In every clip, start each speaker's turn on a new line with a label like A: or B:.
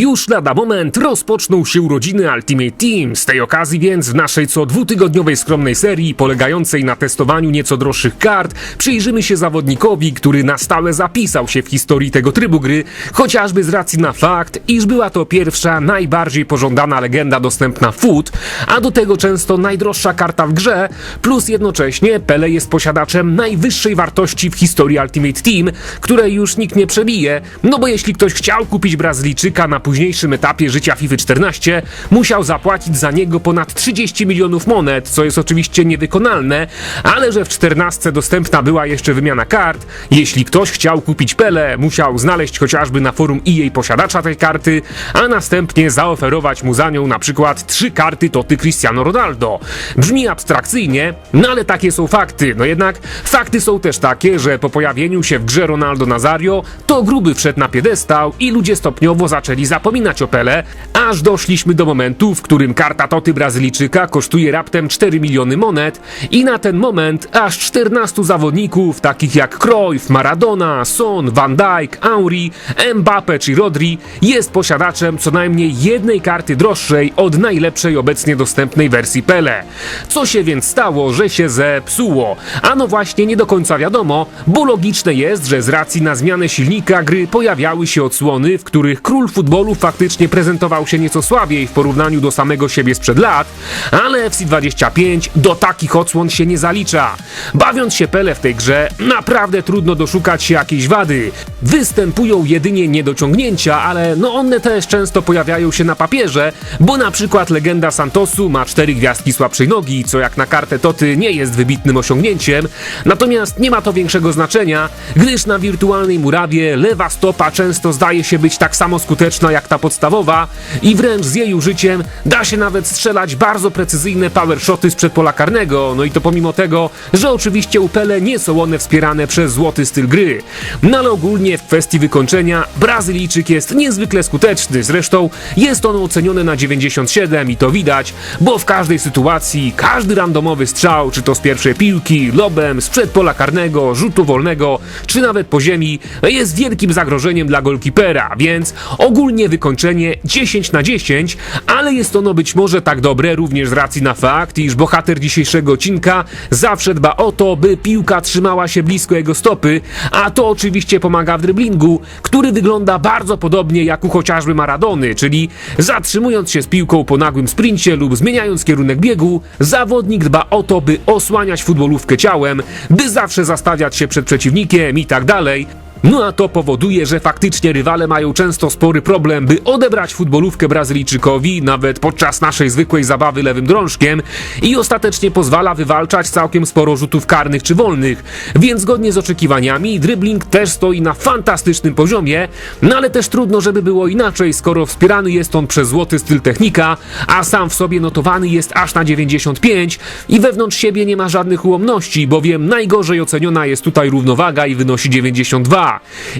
A: Już lada moment rozpoczną się urodziny Ultimate Team. Z tej okazji więc w naszej co dwutygodniowej skromnej serii polegającej na testowaniu nieco droższych kart przyjrzymy się zawodnikowi, który na stałe zapisał się w historii tego trybu gry, chociażby z racji na fakt, iż była to pierwsza, najbardziej pożądana legenda dostępna w FUT, a do tego często najdroższa karta w grze, plus jednocześnie Pele jest posiadaczem najwyższej wartości w historii Ultimate Team, której już nikt nie przebije, no bo jeśli ktoś chciał kupić Brazylijczyka na późniejszym etapie życia FIFA 14, musiał zapłacić za niego ponad 30 milionów monet, co jest oczywiście niewykonalne, ale że w 14 dostępna była jeszcze wymiana kart, jeśli ktoś chciał kupić Pele, musiał znaleźć chociażby na forum EA posiadacza tej karty, a następnie zaoferować mu za nią na przykład trzy karty Toty Cristiano Ronaldo. Brzmi abstrakcyjnie, no ale takie są fakty. No jednak fakty są też takie, że po pojawieniu się w grze Ronaldo Nazario, to gruby wszedł na piedestał i ludzie stopniowo zaczęli zapominać o Pele, aż doszliśmy do momentu, w którym karta Toty Brazylijczyka kosztuje raptem 4 miliony monet i na ten moment aż 14 zawodników, takich jak Cruyff, Maradona, Son, Van Dijk, Henry, Mbappe czy Rodri, jest posiadaczem co najmniej jednej karty droższej od najlepszej obecnie dostępnej wersji Pele. Co się więc stało, że się zepsuło? Ano właśnie nie do końca wiadomo, bo logiczne jest, że z racji na zmianę silnika gry pojawiały się odsłony, w których król futbolu faktycznie prezentował się nieco słabiej w porównaniu do samego siebie sprzed lat, ale FC25 do takich odsłon się nie zalicza. Bawiąc się Pele w tej grze, naprawdę trudno doszukać się jakiejś wady. Występują jedynie niedociągnięcia, ale no one też często pojawiają się na papierze, bo na przykład legenda Santosu ma cztery gwiazdki słabszej nogi, co jak na kartę Toty nie jest wybitnym osiągnięciem, natomiast nie ma to większego znaczenia, gdyż na wirtualnej murawie lewa stopa często zdaje się być tak samo skuteczna jak ta podstawowa i wręcz z jej użyciem da się nawet strzelać bardzo precyzyjne power shoty sprzed pola karnego, no i to pomimo tego, że oczywiście u Pele nie są one wspierane przez złoty styl gry. No ale ogólnie w kwestii wykończenia Brazylijczyk jest niezwykle skuteczny, zresztą jest on oceniony na 97 i to widać, bo w każdej sytuacji każdy randomowy strzał, czy to z pierwszej piłki, lobem, sprzed pola karnego, rzutu wolnego, czy nawet po ziemi, jest wielkim zagrożeniem dla golkipera, więc ogólnie wykończenie 10 na 10, ale jest ono być może tak dobre również z racji na fakt, iż bohater dzisiejszego odcinka zawsze dba o to, by piłka trzymała się blisko jego stopy, a to oczywiście pomaga w dryblingu, który wygląda bardzo podobnie jak u chociażby Maradony, czyli zatrzymując się z piłką po nagłym sprincie lub zmieniając kierunek biegu, zawodnik dba o to, by osłaniać futbolówkę ciałem, by zawsze zastawiać się przed przeciwnikiem i tak dalej. No a to powoduje, że faktycznie rywale mają często spory problem, by odebrać futbolówkę Brazylijczykowi, nawet podczas naszej zwykłej zabawy lewym drążkiem i ostatecznie pozwala wywalczać całkiem sporo rzutów karnych czy wolnych. Więc zgodnie z oczekiwaniami dribbling też stoi na fantastycznym poziomie, no ale też trudno, żeby było inaczej, skoro wspierany jest on przez złoty styl technika, a sam w sobie notowany jest aż na 95 i wewnątrz siebie nie ma żadnych ułomności, bowiem najgorzej oceniona jest tutaj równowaga i wynosi 92.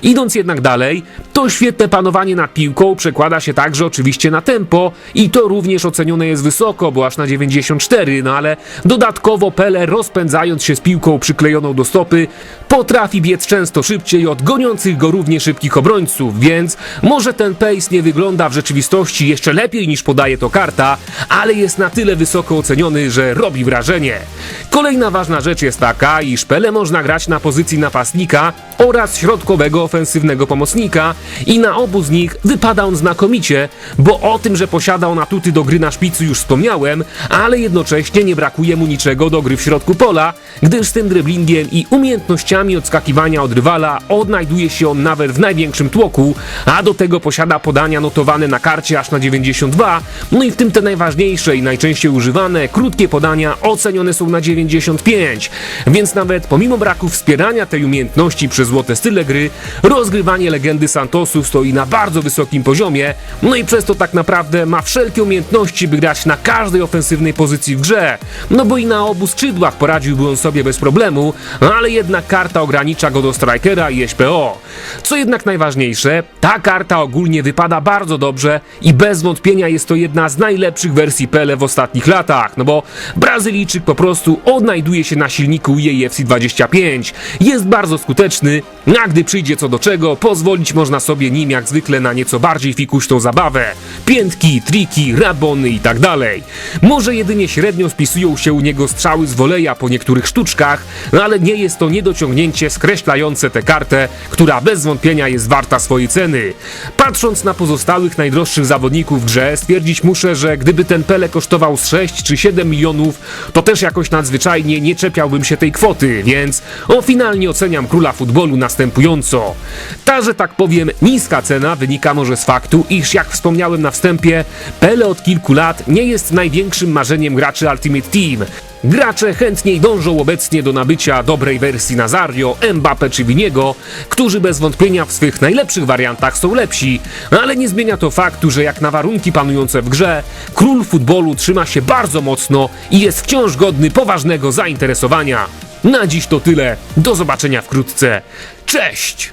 A: Idąc jednak dalej, to świetne panowanie nad piłką przekłada się także oczywiście na tempo i to również ocenione jest wysoko, bo aż na 94, no ale dodatkowo Pele rozpędzając się z piłką przyklejoną do stopy, potrafi biec często szybciej od goniących go równie szybkich obrońców, więc może ten pace nie wygląda w rzeczywistości jeszcze lepiej niż podaje to karta, ale jest na tyle wysoko oceniony, że robi wrażenie. Kolejna ważna rzecz jest taka, iż Pele można grać na pozycji napastnika oraz środkowego ofensywnego pomocnika i na obu z nich wypada on znakomicie, bo o tym, że posiada on atuty do gry na szpicy już wspomniałem, ale jednocześnie nie brakuje mu niczego do gry w środku pola, gdyż z tym dribblingiem i umiejętnościami odskakiwania od rywala odnajduje się on nawet w największym tłoku, a do tego posiada podania notowane na karcie aż na 92, no i w tym te najważniejsze i najczęściej używane krótkie podania ocenione są na 95, więc nawet pomimo braku wspierania tej umiejętności przez złote style gry, rozgrywanie legendy Santosu stoi na bardzo wysokim poziomie, no i przez to tak naprawdę ma wszelkie umiejętności, by grać na każdej ofensywnej pozycji w grze, no bo i na obu skrzydłach poradziłby on sobie bez problemu, ale jednak karta ogranicza go do strikera i SPO. Co jednak najważniejsze, ta karta ogólnie wypada bardzo dobrze i bez wątpienia jest to jedna z najlepszych wersji Pele w ostatnich latach, no bo Brazylijczyk po prostu odnajduje się na silniku EA FC 25, jest bardzo skuteczny, a gdy przyjdzie co do czego, pozwolić można sobie nim jak zwykle na nieco bardziej fikuśną zabawę. Piętki, triki, rabony i tak dalej. Może jedynie średnio spisują się u niego strzały z woleja po niektórych sztuczkach, no ale nie jest to niedociągnięcie skreślające tę kartę, która bez wątpienia jest warta swojej ceny. Patrząc na pozostałych najdroższych zawodników w grze, stwierdzić muszę, że gdyby ten Pele kosztował z 6 czy 7 milionów, to też jakoś nadzwyczajnie nie czepiałbym się tej kwoty, więc o finalnie oceniam króla futbolu następująco. Ta, że tak powiem, niska cena wynika może z faktu, iż jak wspomniałem na wstępie, Pele od kilku lat nie jest największym marzeniem graczy Ultimate Team. Gracze chętniej dążą obecnie do nabycia dobrej wersji Nazario, Mbappe czy Winiego, którzy bez wątpienia w swych najlepszych wariantach są lepsi, ale nie zmienia to faktu, że jak na warunki panujące w grze, król futbolu trzyma się bardzo mocno i jest wciąż godny poważnego zainteresowania. Na dziś to tyle, do zobaczenia wkrótce, cześć!